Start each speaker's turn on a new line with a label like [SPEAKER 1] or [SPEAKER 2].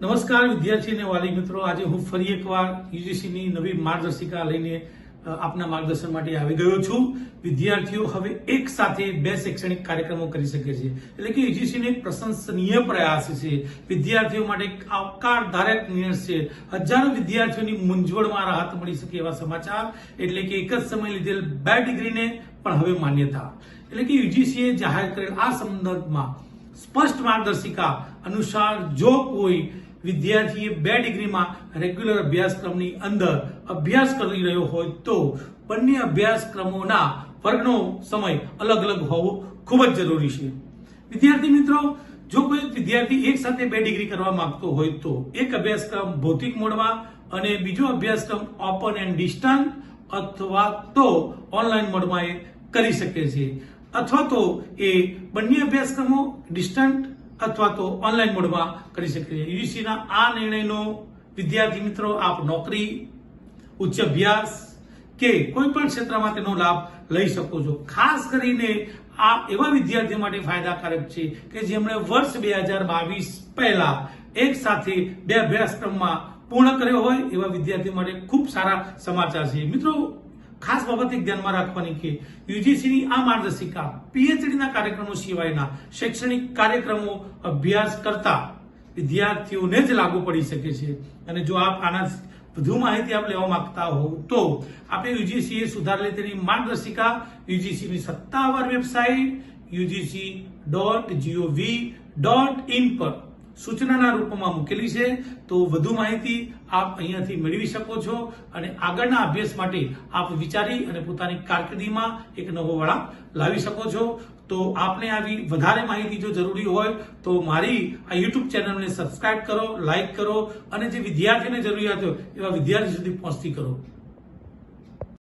[SPEAKER 1] નમસ્કાર વિદ્યાર્થી અને વાલી મિત્રો. આજે હું ફરી એકવાર યુજીસીની નવી માર્ગદર્શિકા લઈને આપના માર્ગદર્શન માટે આવી ગયો છું. વિદ્યાર્થીઓ હવે એક સાથે બે શૈક્ષણિક કાર્યક્રમો કરી શકે છે. એટલે કે યુજીસીનો એક પ્રશંસનીય પ્રયાસ છે. વિદ્યાર્થીઓ માટે એક આવકારધારક નિર્ણય છે. હજારો વિદ્યાર્થીઓની મૂંઝવણમાં રાહત મળી શકે એવા સમાચાર. એટલે કે એક જ સમય લીધેલ બે ડિગ્રીને પણ હવે માન્યતા. એટલે કે યુજીસીએ જાહેર કરેલ આ સંદર્ભમાં સ્પષ્ટ માર્ગદર્શિકા અનુસાર જો કોઈ વિદ્યાર્થીએ બે ડિગ્રીમાં રેગ્યુલર અભ્યાસક્રમની અંદર અભ્યાસ કરી રહ્યો હોય તો બંને અભ્યાસક્રમોના વર્ગનો સમય અલગ અલગ હોવો ખૂબ જ જરૂરી છે. વિદ્યાર્થી મિત્રો, જો કોઈ વિદ્યાર્થી એક સાથે બે ડિગ્રી કરવા માંગતો હોય તો એક અભ્યાસક્રમ ભૌતિક મોડમાં અને બીજો અભ્યાસક્રમ ઓપન એન્ડ ડિસ્ટન્સ અથવા તો ઓનલાઈન મોડમાં એ કરી શકે છે. અથવા તો એ બંને અભ્યાસક્રમો ડિસ્ટન્ટ અથવા તો ઓનલાઈન મોડમાં કરી શકે છે યુજીસીના આ નિર્ણયનો વિદ્યાર્થી મિત્રો આપ નોકરી, ઉચ્ચ અભ્યાસ કે કોઈ પણ ક્ષેત્રમાં તેનો લાભ લઈ શકો છો. ખાસ કરીને આ એવા વિદ્યાર્થીઓ માટે ફાયદાકારક છે કે જેમણે વર્ષ બે હજાર બાવીસ પહેલા એક સાથે બે અભ્યાસક્રમમાં પૂર્ણ કર્યો હોય એવા વિદ્યાર્થીઓ માટે ખૂબ સારા સમાચાર છે. મિત્રો ખાસ બાબત એક ધ્યાનમાં રાખવાની કે યુજીસીની આ માર્ગદર્શિકા પીએચડીના કાર્યક્રમો સિવાયના શૈક્ષણિક કાર્યક્રમો અભ્યાસ કરતા વિદ્યાર્થીઓને જ લાગુ પડી શકે છે. અને જો આપ આના વધુ માહિતી આપ લેવા માંગતા હો તો આપણે યુજીસીએ સુધારેલી તેની માર્ગદર્શિકા યુજીસીની સત્તાવાર website UGC dot GOV dot in પર સૂચનાના રૂપમાં મૂકેલી છે. તો વધુ માહિતી આપ અહીંયાથી મેળવી શકો છો અને આગળના અભ્યાસ માટે આપ વિચારી અને પોતાની કારકિર્દીમાં એક નવો વળાંક લાવી શકો છો. તો આપને આવી વધારે માહિતી જો જરૂરી હોય તો મારી આ યુટ્યુબ ચેનલને સબસ્ક્રાઇબ કરો, લાઇક કરો અને જે વિદ્યાર્થીને જરૂરિયાત હોય એવા વિદ્યાર્થી સુધી પહોંચતી કરો.